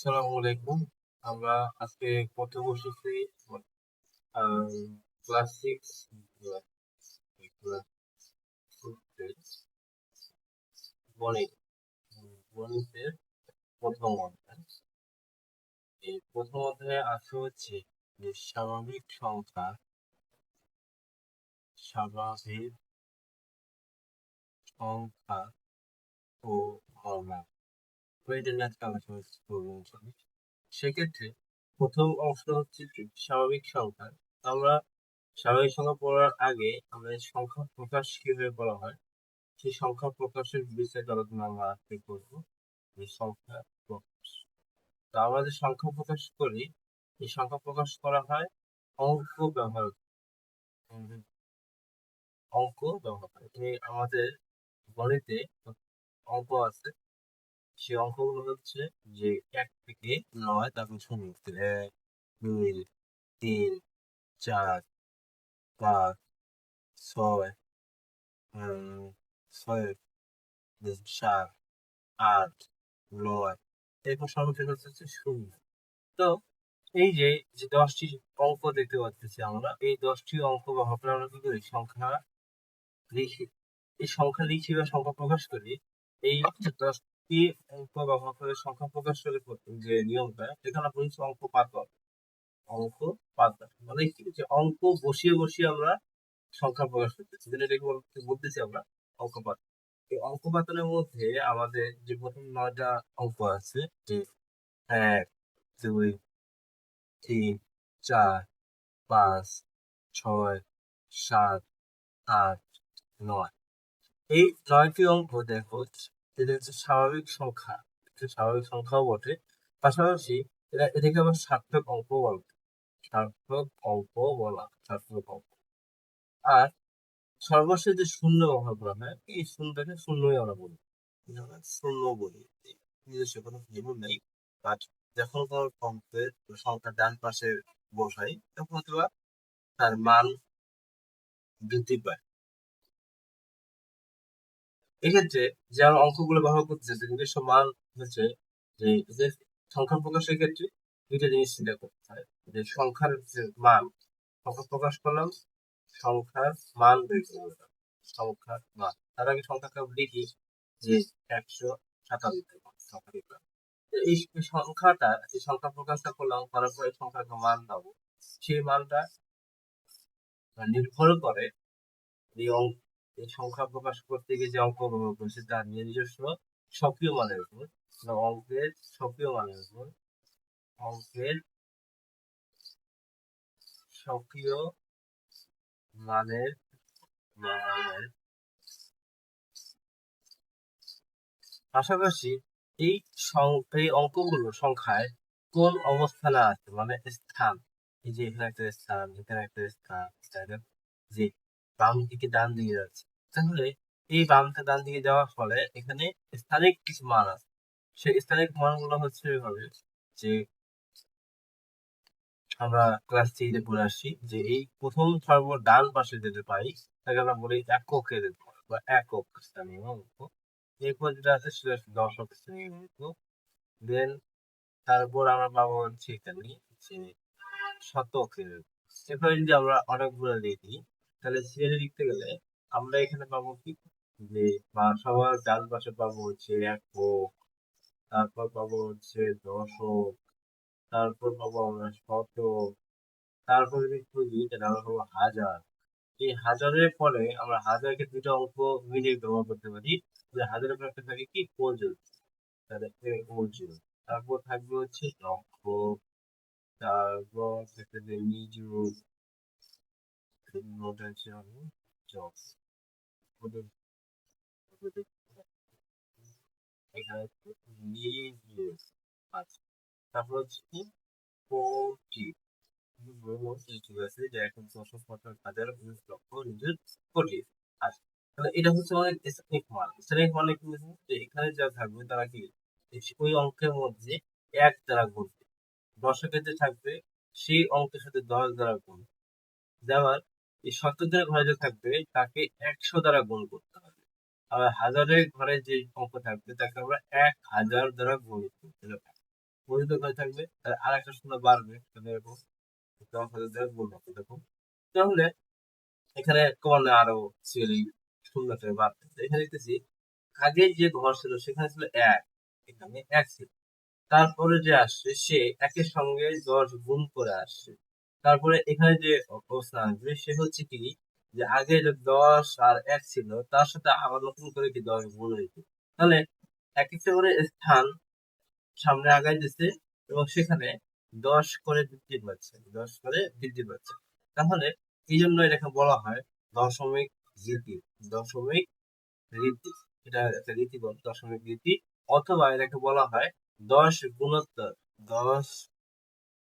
আসসালামু আলাইকুম। আমরা আজকে পড়তে বসেছি ক্লাস সিক্স গণিত। গণিতের প্রথম অধ্যায়। এই প্রথম অধ্যায়ে আছে হচ্ছে যে স্বাভাবিক সংখ্যা স্বাভাবিক সংখ্যা ও ঘনক আজকে আলোচনা করব সেক্ষেত্রে প্রথম অংশটা হচ্ছে স্বাভাবিক সংখ্যা। আমরা স্বাভাবিক সংখ্যা পড়ার আগে এই সংখ্যা প্রকাশ কীভাবে বলা হয়, সেই সংখ্যা প্রকাশের বিস্তারিত আলোচনা আমরা আজকে করব। সংখ্যা প্রকাশ। তো আমরা যে সংখ্যা প্রকাশ করি, এই সংখ্যা প্রকাশ করা হয় অঙ্ক ব্যবহার অঙ্ক ব্যবহার করে। আমাদের গণিতে অঙ্ক আছে। সেই অঙ্কগুলো হচ্ছে যে এক থেকে নয় তারপর শূন্য এক, দুই, তিন, চার, পাঁচ, ছয় ছয়, সাত, আট, নয়। এরপর সর্বশেষ হচ্ছে শূন্য। তো এই যে যে দশটি অঙ্ক দেখতে পাচ্ছি আমরা, এই দশটি অঙ্ক ব্যবহার করে আমরা কি করি? সংখ্যা লিখি। এই সংখ্যা লিখি বা সংখ্যা প্রকাশ করি, এই দশটি অঙ্ক ব্যবহার করে সংখ্যা প্রকাশ করে যে নিয়মটা এখানে বলছি অঙ্ক পাতল অঙ্ক পাতল মানে কি? যে অঙ্ক বসিয়ে বসিয়ে আমরা সংখ্যা প্রকাশ করতেছি। এটাকে বলতে- বলতেছি আমরা, অঙ্ক পাতল এই অঙ্ক পাতনের মধ্যে আমাদের যে প্রথম নয়টা অঙ্ক আছে, যে এক, দুই, তিন, চার, পাঁচ, ছয়, সাত, আট, নয়। এই নয়টি অঙ্ক দেখো এটা হচ্ছে স্বাভাবিক সংখ্যা এটা স্বাভাবিক সংখ্যাও বটে। পাশাপাশি এরা এটাকে আবার সার্থক অঙ্ক বলা সার্থক অঙ্ক বলা, সার্থক অঙ্ক। আর সর্বশেষ যে শূন্য ব্যবহার করা হয় এই শূন্যটাকে শূন্যই আমরা বলি। শূন্য বলি নিজস্ব কোনো জীবন নেই। বাট যখন কোনো অঙ্কের সংখ্যা ডান পাশে বসাই, তখন হয়তো বা তার মান বৃদ্ধি পায়। এক্ষেত্রে যে আমরা অঙ্কগুলো ব্যবহার করতেছি যে নিজস্ব মান হচ্ছে যে সংখ্যা প্রকাশের ক্ষেত্রে দুইটা জিনিস চিন্তা করতে হয়। যে সংখ্যার যে মান, সংখ্যা প্রকাশ করলাম, সংখ্যার মান বের করলাম। সংখ্যার মান। তার আগে সংখ্যাটা লিখি যে একশো সাতানব্বই সংখ্যা লিখলাম এই সংখ্যাটা এই সংখ্যা প্রকাশটা করলাম, করার পরে সংখ্যার মান পাবো। সেই মানটা নির্ভর করে এই অঙ্ক এই সংখ্যা প্রকাশ করতে গিয়ে যে অঙ্ক ব্যবহার করেছে তার নিজস্ব সক্রিয় মানের উপর অঙ্কের সক্রিয় মানের উপর, অঙ্কের সক্রিয় মানের মানের পাশাপাশি এই এই অঙ্কগুলো সংখ্যায় কোন অবস্থানে আছে? মানে স্থান, এই যে এখানে একটা স্থান, এখানে একটা স্থান যে বাম দিকে ডান দিকে যাচ্ছে তাহলে এই বাম ডান দিকে যাওয়ার ফলে এখানে স্থানিক কিছু মান আছে। সেই স্থানিক মানগুলো হচ্ছে এভাবে যে আমরা ক্লাস থ্রিতে পড়ে আসছি যে এই প্রথম সর্ব ডান পাশে যেতে পাই, তাকে আমরা বলি এককের বা একক স্থানীয় অঙ্ক এরপর যেটা আছে সেটা দশক স্থানীয় দেন তারপর আমরা পাবো হচ্ছে এখানে যে শতকের এরপরে যদি আমরা অনেকগুলো দিয়ে দিই, তাহলে সিরিয়ালে লিখতে গেলে আমরা এখানে পাবো কি? যে সবার ডান পাশে পাবো হচ্ছে এক একক তারপর পাবো হচ্ছে দশক, তারপর পাবো আমরা শতক, তারপর যদি খুঁজি তাহলে আমরা পাবো হাজার। এই হাজারের পরে আমরা হাজারকে দুটো অঙ্ক মিলিয়ে ব্যবহার করতে পারি। হাজারের পরে একটা থাকে কি? ওজন তাহলে ওজন তারপর থাকবে হচ্ছে লক্ষ তারপর থাকবে যে নিযুত job এখানে তাহলে এটা হচ্ছে অনেক স্থানিক মান স্থানিক মানে কি যে এখানে যা থাকবে তারা কি ওই অঙ্কের মধ্যে এক দ্বারা গুণবে দশকের যে থাকবে সেই অঙ্কের সাথে দশ দ্বারা গুণ যেমন এই সত্তর ঘরে যে থাকবে, তাকে একশো দ্বারা গুণ করতে হবে। আর হাজারের ঘরে যে অঙ্ক থাকবে, তাকে আমরা এক হাজার দ্বারা গুণ করতে হবে। বর্ধিত করে থাকবে তাহলে আর একটা শূন্য বাড়বে এরকম দশ হাজার দিয়ে গুণ হবে দেখুন তাহলে এখানে ক্রমান্বয়ে আরও সিরিয়ালি শূন্য থেকে বাড়বে এখানে দেখতেছি, আগে যে ঘর ছিল, সেখানে ছিল এক, এখানে এক ছিল। তারপরে যে আসছে, সে একের সঙ্গে দশ গুণ করে আসছে। তারপরে এখানে যে অবস্থান আসবে সে হচ্ছে কি, যে আগে দশ আর এক ছিল, তার সাথে আবার নতুন করে কি দশ গুণ হয়েছে। তাহলে এক একটা করে স্থান সামনে আগাই দিচ্ছে এবং সেখানে দশ করে বৃদ্ধি পাচ্ছে, দশ করে বৃদ্ধি পাচ্ছে। তাহলে এই জন্য এটাকে বলা হয় দশমিক রীতি দশমিক রীতি। এটা একটা রীতি বল, দশমিক রীতি। অথবা এটাকে বলা হয় দশ গুণোত্তর দশ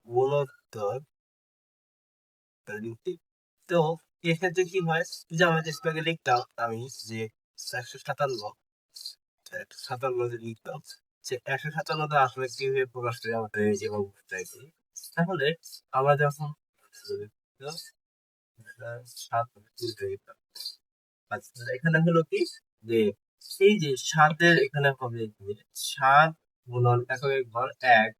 গুণোত্তর রীতি তো এক্ষেত্রে কি হয় যে আমরা যে স্পেগে লিখতাম আমি যে একশো সাতান্ন একশো সাতান্ন যে লিখতাম যে একশো সাতান্নটা আসলে কীভাবে প্রকাশ করে আমাদের চাইছি তাহলে আমরা যখন এখানে হলো কি যে এই যে সাতের এখানে হবে সাত গুণন এককের ঘর এক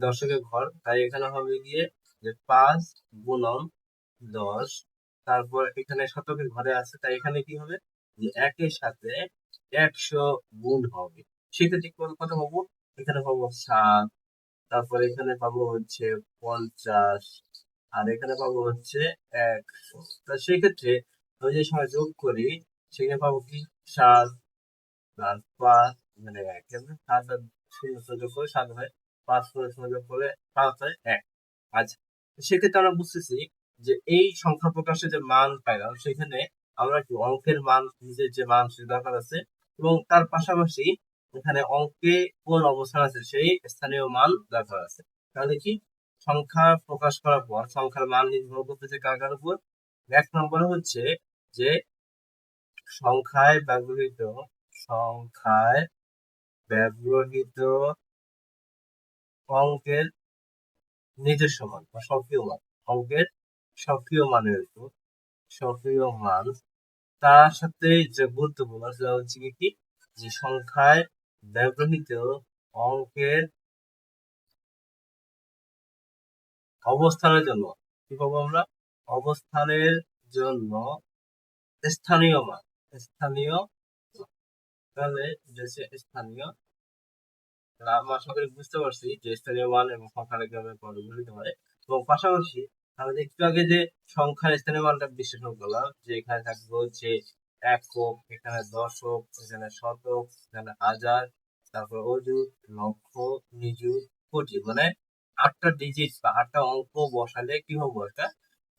দশকের ঘর তাই এখানে হবে গিয়ে যে পাঁচ গুণন দশ, তারপর এখানে শতকের ঘরে আছে, তাই এখানে কি হবে? যে একের সাথে একশো গুণ হবে। সেক্ষেত্রে কত পাবো এখানে পাবো সাত, তারপর এখানে পাবো হচ্ছে পঞ্চাশ, আর এখানে পাবো হচ্ছে একশো। তা সেক্ষেত্রে আমি যে সময় যোগ করি, সেখানে পাবো কি? সাত প্লাস পাঁচ মানে এক সাত আর শূন্য যোগ করে সাত হয়, পাঁচ শূন্য যোগ করে পাঁচ হয় এক। আচ্ছা সেক্ষেত্রে আমরা বুঝতেছি যে এই সংখ্যা প্রকাশে যে মান পাইলাম, সেখানে আমরা কি অঙ্কের মান, নিজের যে মান সে দরকার আছে। এবং তার পাশাপাশি এখানে অঙ্কে কোন অবস্থান আছে, সেই স্থানীয় মান দরকার আছে। তাহলে কি? সংখ্যা প্রকাশ করার পর, সংখ্যার মান নির্ভর করতেছে কার কার উপর? এক নম্বরে হচ্ছে যে সংখ্যায় ব্যবহৃত সংখ্যায় ব্যবহৃত অঙ্কের নিজস্ব মান বা সক্রিয় মান। অঙ্কের সক্রিয় মানের উপর সক্রিয় মান। তার সাথে যে গুরুত্বপূর্ণ সেটা হচ্ছে কি যে সংখ্যায় ব্যবহৃত অঙ্কের অবস্থানের জন্য, কি পাবো আমরা? অবস্থানের জন্য স্থানীয় মান, স্থানীয় তাহলে যে স্থানীয় আমরা করি বুঝতে পারছি যে স্থানীয় মান এবং সংখ্যার কীভাবে ব্যবহৃত হয়। এবং পাশাপাশি আমরা একটু আগে যে সংখ্যার স্থানীয় মানটা বিশ্লেষণ করলাম, যে এখানে থাকবে হচ্ছে একক, এখানে দশক, এখানে শতক, এখানে হাজার, তারপর অযুত, লক্ষ, নিযুত, কোটি মানে আটটা ডিজিট বা আটটা অঙ্ক বসালে কি হবে একটা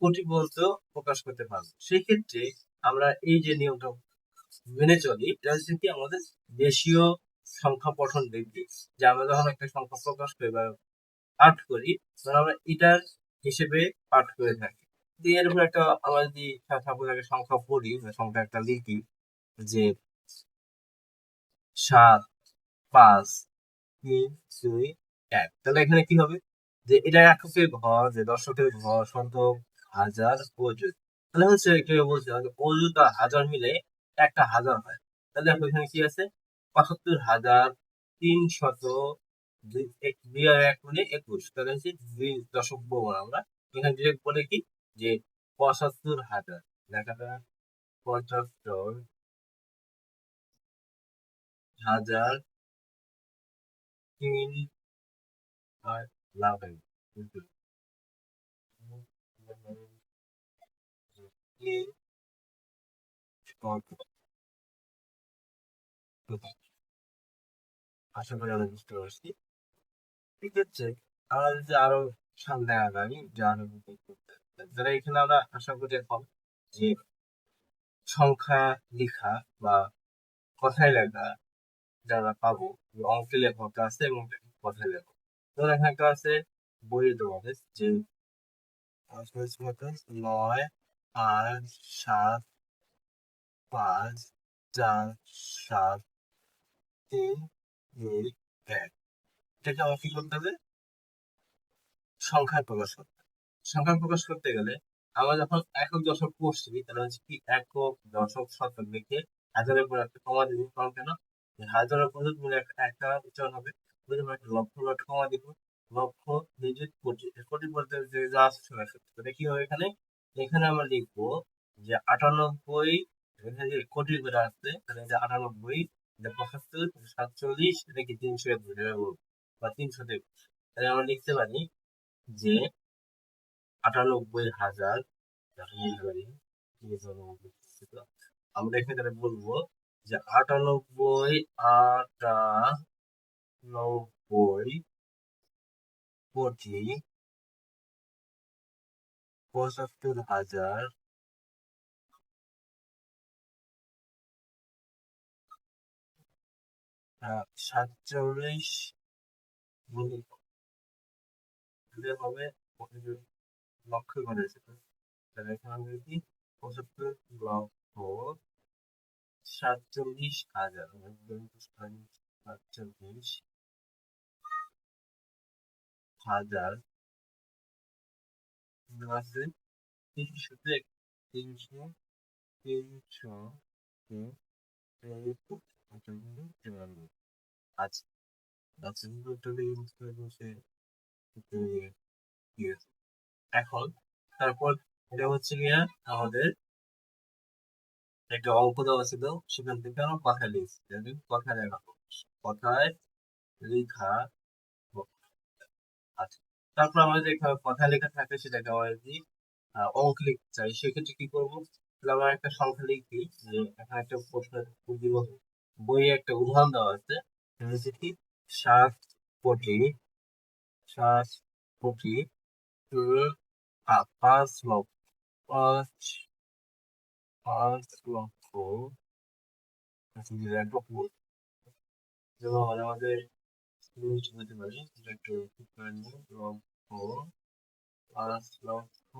কোটি বলতে প্রকাশ করতে পারব। সেই ক্ষেত্রে আমরা এই যে নিয়মটা মেনে চলি, এটা হচ্ছে কি আমাদের দেশীয় সংখ্যা পঠন বৃদ্ধি, যে আমরা যখন একটা সংখ্যা প্রকাশ করি বা পাঠ করি, তখন আমরা এটার হিসেবে পাঠ করে থাকি। এর উপর একটা আমরা যদি সাপোজ একটা সংখ্যা পড়ি সংখ্যা একটা লিখি যে সাত, পাঁচ, তিন, দুই, এক। তাহলে এখানে কি হবে? যে এটা এককের ঘর, যে দর্শকের ঘর শতক হাজার, অযুত। তাহলে হচ্ছে কেউ বলছে? অযুত আর হাজার মিলে একটা হাজার হয়। তাহলে দেখো এখানে কি আছে? পঁচাত্তর হাজার তিনশত দুই আর এক মানে একুশ। তাহলে হচ্ছে দুই দশক বলব আমরা। এখানে ডিরেক্ট বলে কি? যে পঁচাত্তর হাজার। লেখাটা পঁচাত্তর হাজার তিন আর লাভ আশা করি আমি বুঝতে পারছি। ঠিক আমরা যদি আরও সামনে আগাই যে যারা এখানে আমরা আশা করি এখন যে সংখ্যা লেখা বা কথায় লেখা যারা পাবো অঙ্কে লেখক আছে এবং কথায় লেখক। ধর এখানে আছে বইয়ে দেওয়া যে নয় আট সাত, পাঁচ, চার, সাত, তিন, দুই, এক। এটাকে আমার কি করতে হবে? সংখ্যায় প্রকাশ করতে সংখ্যা প্রকাশ করতে গেলে আমরা যখন একক দশক পড়ছি তাহলে হচ্ছে কি একক দশক শতক লিখে হাজারের পর একটা কমা দিবি। কারণ কেন? হাজারের পর একটা উচ্চারণ হবে পারছি লক্ষ লক্ষ কমা দিব। লক্ষ নিযুত কোটি। কোটি বলতে যে যা আছে তাহলে কি হবে এখানে? এখানে আমরা লিখব যে আটানব্বই কোটির করে আসছে তাহলে যে আটানব্বই পঁচাত্তর সাতচল্লিশ এটা কি তিনশো এটা বলব, বা তিনশো একুশ তাহলে আমরা লিখতে পারি যে আটানব্বই হাজার। আমরা এখানে তাহলে বলব যে আটানব্বই আটানব্বই কোটি পঁচাত্তর হাজার সাতচল্লিশ এটা হবে লক্ষ করে তাহলে এখানে আমরা পঁচাত্তর লক্ষ সাতচল্লিশ হাজার সাতচল্লিশ হাজার আছে তিনশো তিনশো তিনশো আচ্ছা এখন তারপর এটা হচ্ছে গিয়া আমাদের একটা অঙ্ক দেওয়া ছিল সেখান থেকে আমরা কথায় লিখছি কথায় লেখা কথায় লেখা আচ্ছা তারপর আমাদের কথায় লেখা থাকে, সেটাকে আমরা যদি অঙ্ক লিখতে চাই, সেক্ষেত্রে কি করব? তাহলে আমরা একটা সংখ্যা লিখি, যে এখানে একটা প্রশ্ন বইয়ে একটা উদাহরণ দেওয়া আছে। সাত কোটি সাত কোটি পাঁচ লক্ষ পাঁচ পাঁচ লক্ষ আচ্ছা, আমাদের বলতে পারি একটু লক্ষ পাঁচ লক্ষ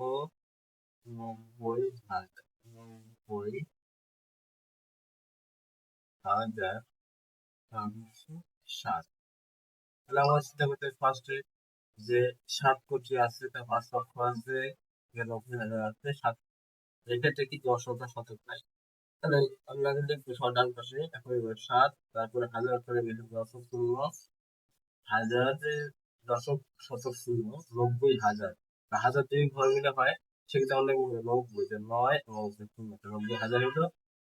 নব্বই হাজার নব্বই হাজার তিনশো সাত তাহলে আমরা চিন্তা করতে ফার্স্টে যে সাত কোটি আছে, তা পাঁচ লক্ষ আছে নব্বই হাজার আছে সাত। এক্ষেত্রে কি দশ হাজার শতক নাই তাহলে আমরা সব ডান পাশে এখন সাত, তারপরে হাজার করে দশক শূন্য হাজার দশক শতক শূন্য নব্বই হাজার। হাজার যদি ঘর মিলে হয়, সেক্ষেত্রে আমরা লিখব নব্বই যে নয় এবং শূন্য নব্বই হাজার হলো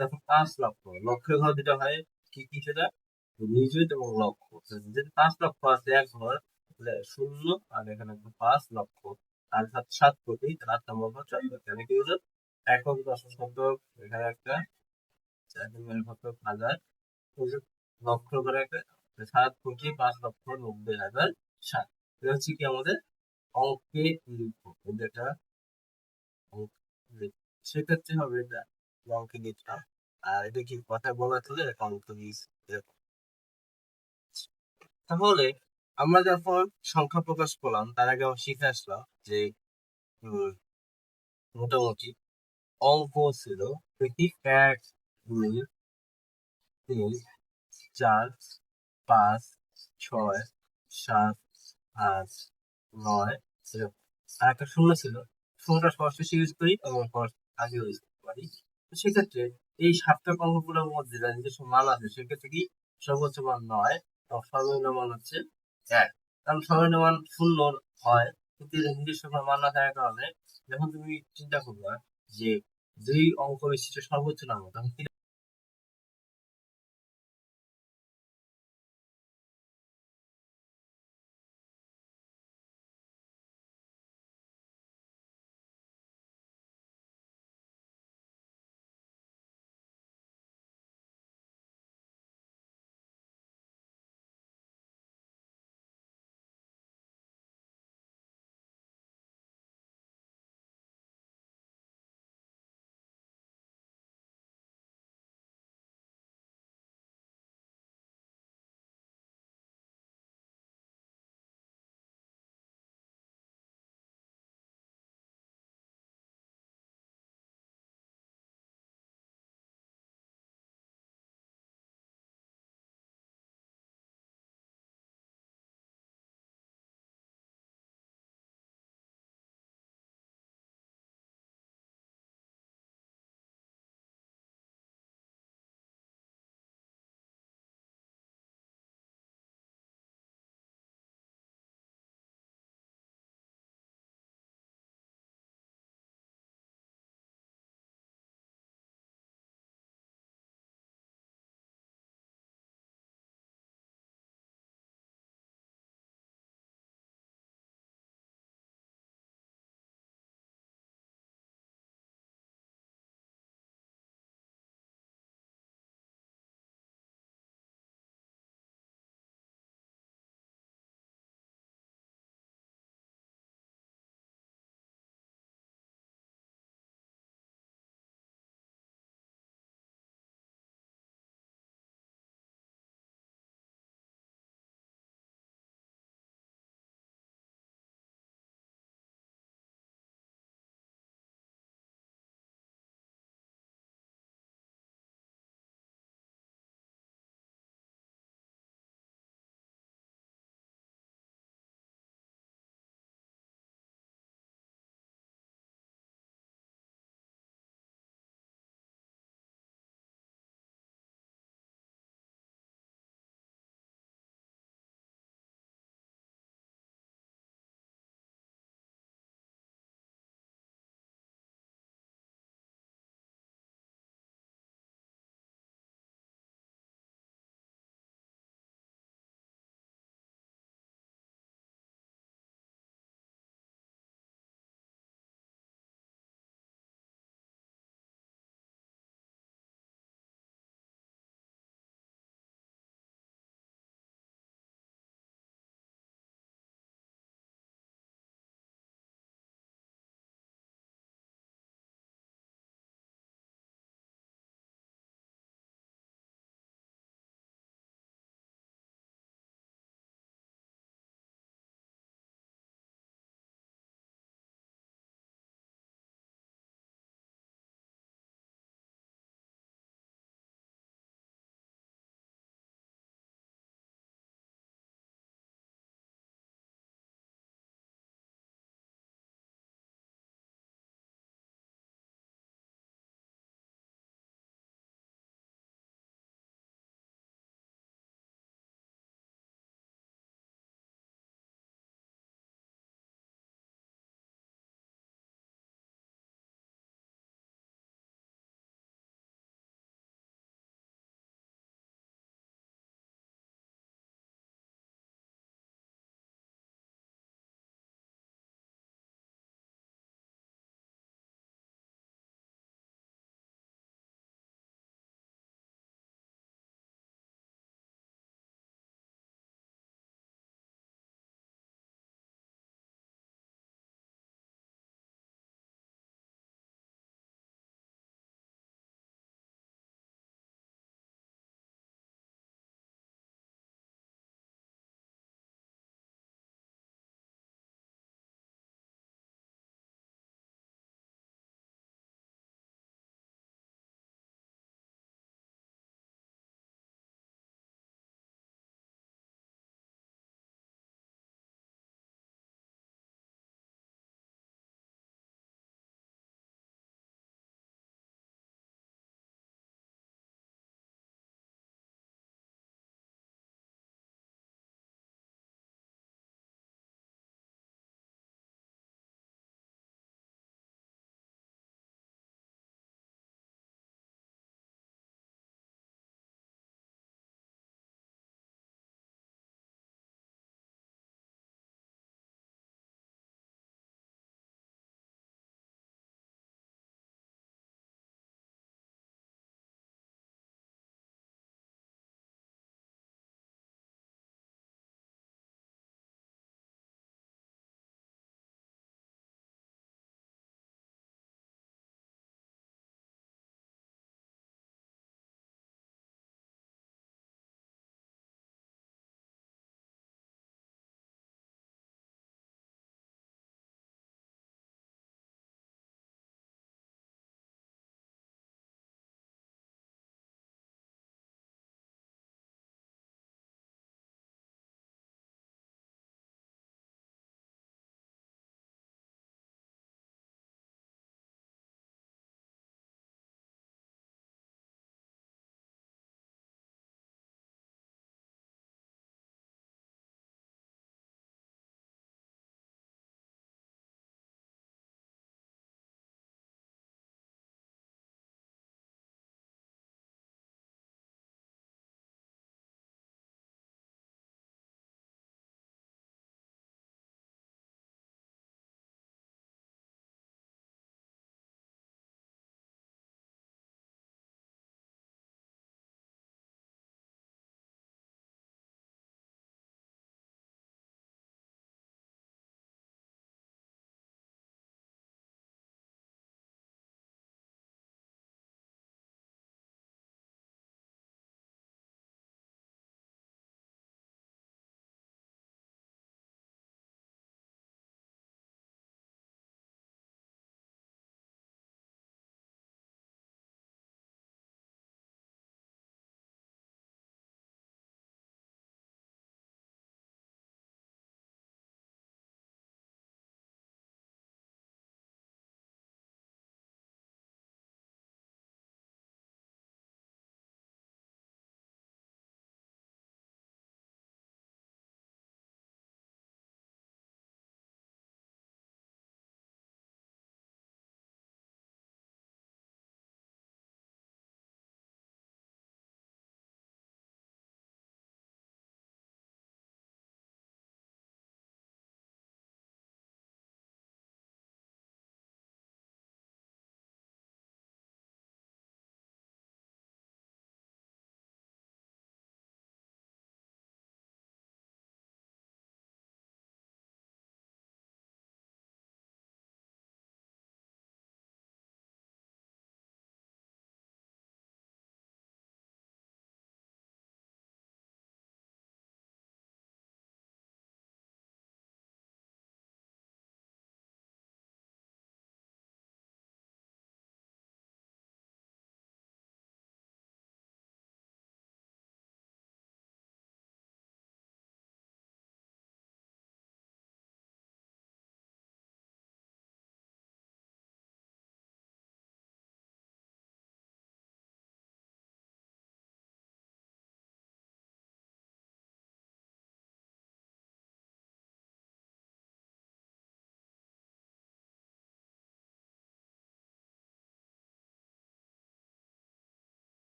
তারপর পাঁচ লক্ষ। লক্ষের ঘর যেটা হয়, কি কি সেটা? নিযুত এবং লক্ষ যদি পাঁচ লক্ষ আছে, এক ঘর, তাহলে শূন্য, আর এখানে পাঁচ লক্ষ আর সাত সাত কোটি তাহলে আট নম্বর ছয় কোটি। এখানে কি হলো একক দশক শতক এখানে একটা হাজার। লক্ষ করে একটা সাত কোটি, পাঁচ লক্ষ, নব্বই হাজার, সাত। এটা হচ্ছে কি আমাদের অঙ্কে লিখব। লিখব। সেক্ষেত্রে হবে এটা, অঙ্কে লিখতাম আর এটা কি কথা বলা তুলে অঙ্ক লিখছি এরকম। তাহলে আমরা যখন সংখ্যা প্রকাশ করলাম, তার আগে শিখে আসলাম যে মোটামুটি অঙ্ক ছিল দেখি এক, দুই, তিন, চার, পাঁচ, ছয়, সাত, আট, নয় আর একটা শূন্য ছিল। শূন্যটা সরাসরি ইউজ করি এবং আগে ইউজ করতে পারি। তো সেক্ষেত্রে এই সাতটা অঙ্কগুলোর মধ্যে যার নিজস্ব মান আছে, সেক্ষেত্রে কি সর্বোচ্চ মান নয় সর্বনিম্ন মান হচ্ছে এক। কারণ সর্বনিম্ন মান শূন্য হয়, কিন্তু এটা নিজস্ব কোনো মান না থাকার কারণে যখন তুমি চিন্তা করবে যে দুই অঙ্ক বিশিষ্ট সর্বোচ্চ নাম, তখন